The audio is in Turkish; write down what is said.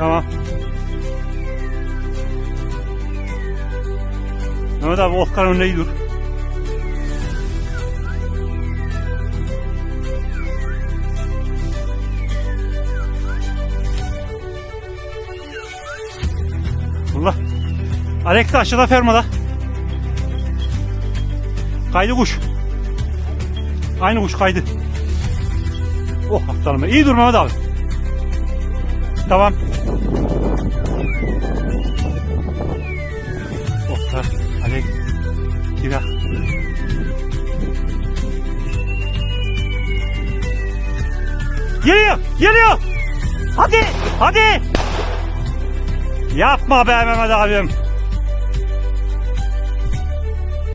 Tamam. Mehmet abi Oscar önünde iyi dur. Allah. Alex aşağıda fermada. Kaydı kuş. Aynı kuş kaydı. Oh aptalım. İyi dur Mehmet abi. Tamam. Oscar, Alex, Kira. Geliyor, geliyor. Hadi, hadi. Yapma be Mehmet abim.